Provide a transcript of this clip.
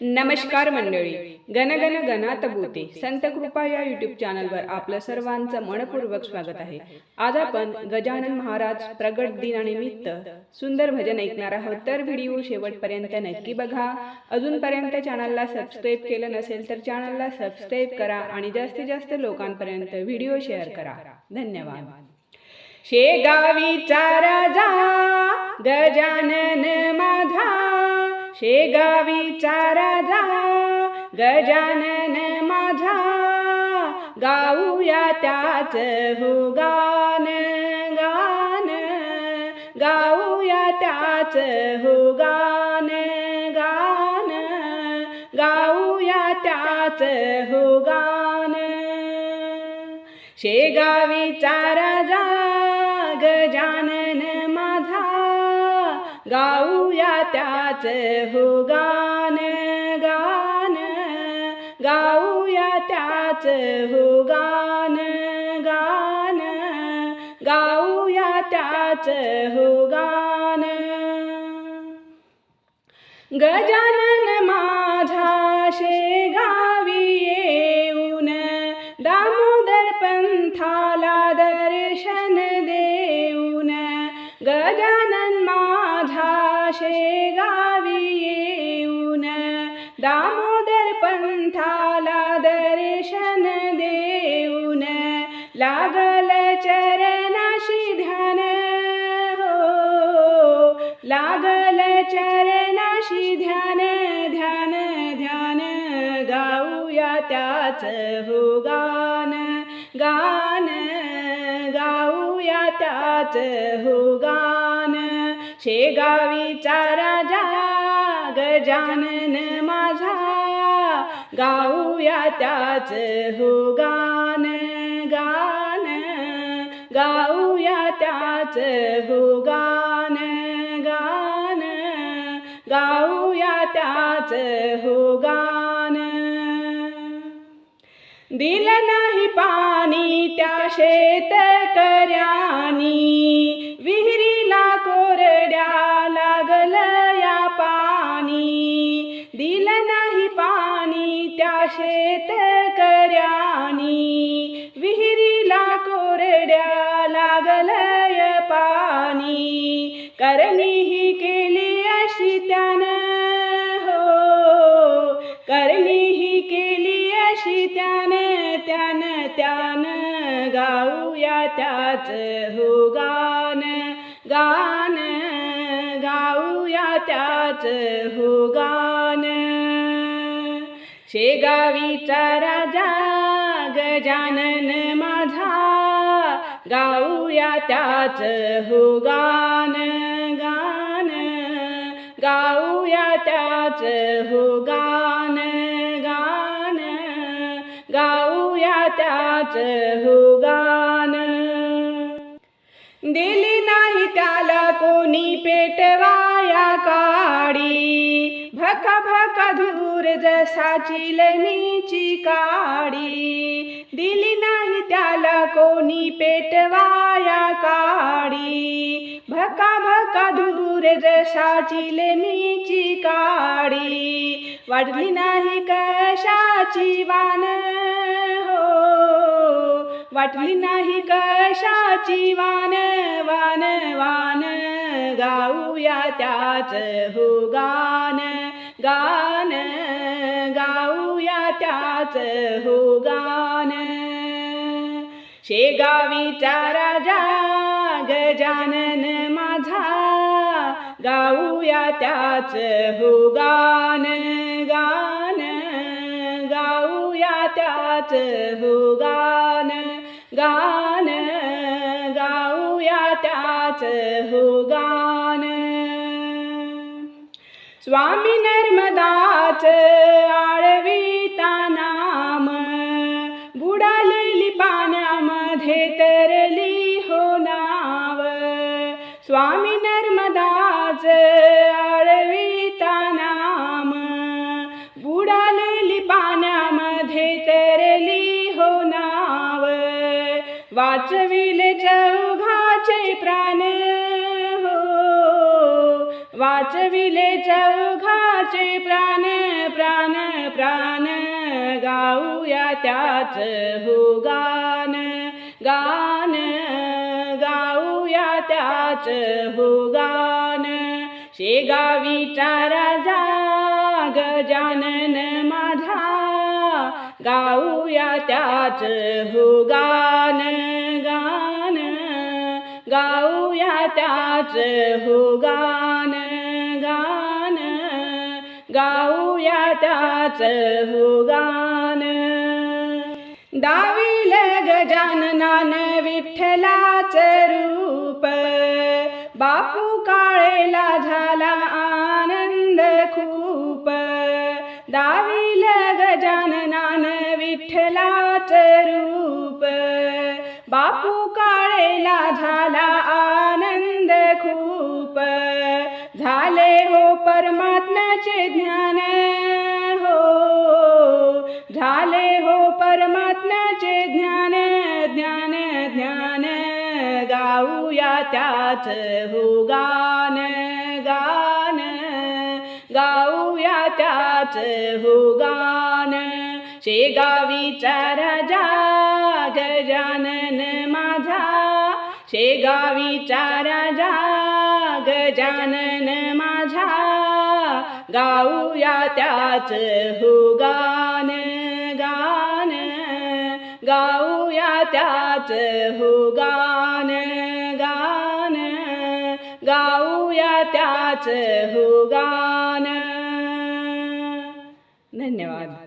नमस्कार मंडळी. गणगण गणात भूते संत कृपा या युट्यूब चॅनलवर आपलं सर्वांचं मनपूर्वक स्वागत आहे. आज आपण गजानन महाराज प्रगट दिनानिमित्त सुंदर भजन ऐकणार आहोत. तर व्हिडिओ शेवटपर्यंत नक्की बघा. अजूनपर्यंत चॅनलला सबस्क्राईब केलं नसेल तर चॅनलला सबस्क्राईब करा आणि जास्तीत जास्त लोकांपर्यंत व्हिडिओ शेअर करा. धन्यवाद. शेगावीचा राजा गजानन शेगावीचा राजा गजानन माझा गाऊया त्याच हो गान गान गाऊया त्याच हो गान गान गाऊया त्याच हो गान. शेगावीचा राजा गजानन माझा गाऊया त्याच हो गान गान. गाऊया त्याच हो गान गान. गाऊया त्याच हो गान. गजानन मा पंथाला दर्शन देऊन लागल चरणाशी ध्यान. हो लागल चरणाशी ध्यान ध्यान ध्यान. गाऊया त्याच हो गान गान. गाऊया त्याच हो गान. शेगावीचा राजा गजानन माझा. गाऊया त्याच हो गान गान. गाऊया त्याच हो गान गान. गाऊया त्याच हो गान. दिलं नाही पाणी त्या शेतकऱ्यानी विहिरीला कोरड्या लागल या पाणी. दिलं नाही शेत कर्यानी शेतकऱ्यानी विहिरीला कोरड्या लागलय पाणी. करणी ही केली अशी त्यानं हो. करणी ही केली अशी त्यानं त्यानं त्यानं गाऊया त्याच हो गान. गान गाऊया त्याच हो गान. शेगावीचा राजा गजानन माझा. गाऊया त्याच हो गान. गान गाऊया त्याच हो गान. गान गाऊया त्याच हो गान दिली त्याला कोणी पेटवाया काडी? भक भक धूर जसा चिलनीची काडी. दिली नाही त्याला कोणी पेटवाया काडी. भका भका धूर जसा चिलनीची काडी. वाढली नाही कशाची वान? वाटली नाही कशाची वान वान वान. गाऊया त्याच हो गान गान. गाऊया त्याच हो गान. शेगावीचा राजा गजानन माझा. गाऊया त्याच हो गान गान. गाऊया त्याच हो गान. गान गाऊया त्याच हो गान. स्वामी नर्मदाच आळविता नाम बुडालेली पाण्यामध्ये तरली हो नाव. स्वामी नर्मदाच आळवी वाचविले चौघाचे प्राण प्राण प्राण. गाऊया त्याच हो गान. गान गाऊया त्याच हो गान. शेगावी राजा गजानन माझा. गाऊया त्याच हो गान. गान गाऊया त्याच हो गान गान. गाऊया त्याच हो गान. दाविल गजाननान विठ्ठलाच रूप. बापू काळेला झाला आनंद खूप. दाविल गजाननान विठ्ठलाच रूप. बापू काळेला झाला आनंद खूप. झाले हो परमात्म्याचे ज्ञान. हो. झाले हो परमात्म्याचे ज्ञान. ज्ञान ज्ञान. गाऊया त्याच हो गान गान. गाऊया त्याच हो गान. शेगावीचा राजा गजानन माझा शेगावीचा राजा गजानन माझा गाऊया त्याच हो गान गान गाऊया त्याच हो गान गान गाऊया त्याच हो गान. धन्यवाद.